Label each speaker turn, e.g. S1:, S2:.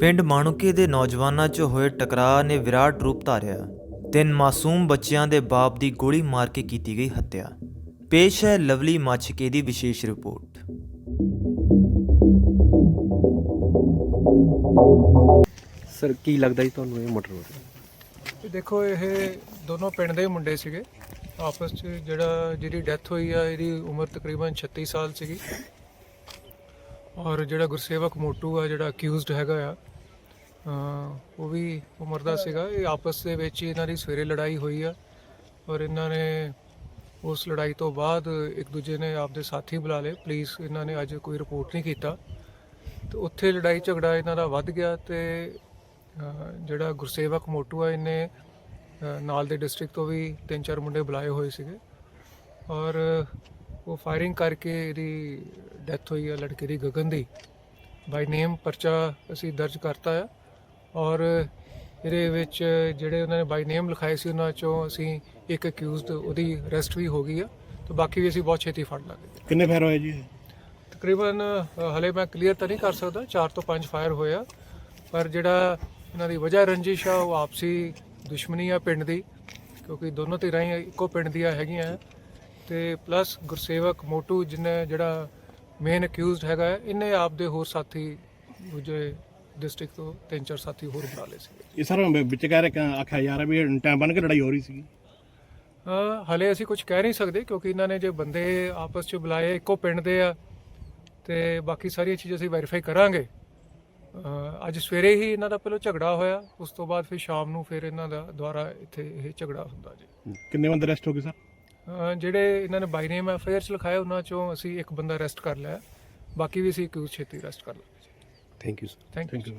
S1: ਪਿੰਡ ਮਾਣੂਕੇ ਦੇ ਨੌਜਵਾਨਾਂ 'ਚ ਹੋਏ ਟਕਰਾਅ ਨੇ ਵਿਰਾਟ ਰੂਪ ਧਾਰਿਆ। ਤਿੰਨ ਮਾਸੂਮ ਬੱਚਿਆਂ ਦੇ ਬਾਪ ਦੀ ਗੋਲੀ ਮਾਰ ਕੇ ਕੀਤੀ ਗਈ ਹੱਤਿਆ। ਪੇਸ਼ ਹੈ ਲਵਲੀ ਮਾਛਕੇ ਦੀ ਵਿਸ਼ੇਸ਼ ਰਿਪੋਰਟ।
S2: ਸਰ ਕੀ ਲੱਗਦਾ ਜੀ ਤੁਹਾਨੂੰ ਇਹ ਮਰਡਰ ਹੋਇਆ?
S3: ਇਹ ਦੇਖੋ ਇਹ ਦੋਨੋਂ ਪਿੰਡ ਦੇ ਮੁੰਡੇ ਸੀਗੇ। ਆਪਸ 'ਚ ਜਿਹੜਾ ਜਿਹਦੀ ਡੈਥ ਹੋਈ ਆ ਇਹਦੀ ਉਮਰ ਤਕਰੀਬਨ 36 ਸਾਲ ਸੀਗੀ। ਔਰ ਜਿਹੜਾ ਗੁਰਸੇਵਕ ਮੋਟੂ ਆ, ਜਿਹੜਾ ਅਕਿਊਜ਼ਡ ਹੈਗਾ ਆ ਉਹ ਵੀ ਉਮਰ ਦਾ ਸੀਗਾ। ਇਹ ਆਪਸ ਦੇ ਵਿੱਚ ਹੀ ਇਹਨਾਂ ਦੀ ਸਵੇਰੇ ਲੜਾਈ ਹੋਈ ਆ ਔਰ ਇਹਨਾਂ ਨੇ ਉਸ ਲੜਾਈ ਤੋਂ ਬਾਅਦ ਇੱਕ ਦੂਜੇ ਨੇ ਆਪਦੇ ਸਾਥੀ ਬੁਲਾ ਲਏ। ਪੁਲਿਸ ਇਹਨਾਂ ਨੇ ਅੱਜ ਕੋਈ ਰਿਪੋਰਟ ਨਹੀਂ ਕੀਤਾ। ਤੇ ਉੱਥੇ ਲੜਾਈ ਝਗੜਾ ਇਹਨਾਂ ਦਾ ਵੱਧ ਗਿਆ ਤੇ ਜਿਹੜਾ ਗੁਰਸੇਵਕ ਮੋਟੂ ਆ, ਇਹਨੇ ਨਾਲ ਦੇ ਡਿਸਟ੍ਰਿਕਟ ਤੋਂ ਵੀ ਤਿੰਨ ਚਾਰ ਮੁੰਡੇ ਬੁਲਾਏ ਹੋਏ ਸੀਗੇ। ਔਰ ਉਹ ਫਾਇਰਿੰਗ ਕਰਕੇ ਇਹਦੀ ਡੈਥ ਹੋਈ ਆ ਲੜਕੇ ਦੀ ਗਗਨ ਦੀ। ਬਾਈ ਨੇਮ ਪਰਚਾ ਅਸੀਂ ਦਰਜ ਕਰਤਾ ਆ। ਔਰ ਇਹਦੇ ਵਿੱਚ ਜਿਹੜੇ ਉਹਨਾਂ ਨੇ ਬਾਈ ਨੇਮ ਲਿਖਾਏ ਸੀ ਉਹਨਾਂ ਚੋਂ ਅਸੀਂ ਇੱਕ ਅਕਿਊਜ਼ਡ ਉਹਦੀ ਅਰੈਸਟ ਵੀ ਹੋ ਗਈ ਆ। ਤੇ ਬਾਕੀ ਵੀ ਅਸੀਂ ਬਹੁਤ ਛੇਤੀ ਫੜ ਲਾਂਗੇ।
S4: ਕਿੰਨੇ ਫੈਰ ਹੋਏ ਜੀ?
S3: ਤਕਰੀਬਨ ਹਲੇ ਮੈਂ ਕਲੀਅਰ ਤਾਂ ਨਹੀਂ ਕਰ ਸਕਦਾ 4 ਤੋਂ 5 ਫਾਇਰ ਹੋਇਆ ਪਰ ਜਿਹੜਾ ਇਹਨਾਂ ਦੀ ਵਜ੍ਹਾ ਰੰਜਿਸ਼ ਆ ਉਹ ਆਪਸੀ ਦੁਸ਼ਮਣੀ ਆ ਪਿੰਡ ਦੀ ਕਿਉਂਕਿ ਦੋਨੋਂ ਧਿਰਾਂ ਹੀ ਇੱਕੋ ਪਿੰਡ ਦੀਆਂ ਹੈਗੀਆਂ ਤੇ ਪਲੱਸ ਗੁਰਸੇਵਕ ਮੋਟੂ ਜਿਹਨੇ ਜਿਹੜਾ ਮੇਨ ਅਕਿਊਜ਼ਡ ਹੈਗਾ ਹੈ, ਇਹਨੇ ਆਪਦੇ ਹੋਰ ਸਾਥੀ ਦੂਜੇ ਡਿਸਟ੍ਰਿਕਟ ਤੋਂ ਤਿੰਨ ਚਾਰ ਸਾਥੀ ਹੋਰ ਬੁਲਾ ਲਏ ਸੀ
S4: ਇਹ ਸਾਰਾ ਵਿੱਚ ਕਹਿ ਰਿਹਾ ਆਖਿਆ ਰਿਹਾ ਵੀ ਟਾਈਮ ਬਣ ਕੇ ਲੜਾਈ ਹੋ ਰਹੀ ਸੀ
S3: ਅ, ਹਲੇ ਅਸੀਂ ਕੁਝ ਕਹਿ ਨਹੀਂ ਸਕਦੇ ਕਿਉਂਕਿ ਇਹਨਾਂ ਨੇ ਜੇ ਬੰਦੇ ਆਪਸ 'ਚ ਬੁਲਾਏ ਇੱਕੋ ਪਿੰਡ ਦੇ ਆ ਤੇ ਬਾਕੀ ਸਾਰੀਆਂ ਚੀਜ਼ਾਂ ਅਸੀਂ ਵੈਰੀਫਾਈ ਕਰਾਂਗੇ। ਅੱਜ ਸਵੇਰੇ ਹੀ ਇਹਨਾਂ ਦਾ ਪਹਿਲਾਂ ਝਗੜਾ ਹੋਇਆ ਉਸ ਤੋਂ ਬਾਅਦ ਫਿਰ ਸ਼ਾਮ ਨੂੰ ਫਿਰ ਇਹਨਾਂ ਦਾ ਦੁਬਾਰਾ ਇੱਥੇ ਇਹ ਝਗੜਾ ਹੁੰਦਾ ਜੀ।
S4: ਕਿੰਨੇ ਬੰਦੇ ਅਰੈਸਟ ਹੋ ਗਏ ਸਰ
S3: ਜਿਹੜੇ ਇਹਨਾਂ ਨੇ ਬਾਈ ਨੇਮ 'ਚ ਲਿਖਾਇਆ ਉਹਨਾਂ ਚੋਂ ਅਸੀਂ ਇੱਕ ਬੰਦਾ ਅਰੈਸਟ ਕਰ ਲਿਆ ਬਾਕੀ ਵੀ ਅਸੀਂ ਕਿਉਂ ਛੇਤੀ ਅਰੈਸਟ ਕਰ ਲਾਂਗੇ।
S2: Thank you sir
S3: thank
S4: you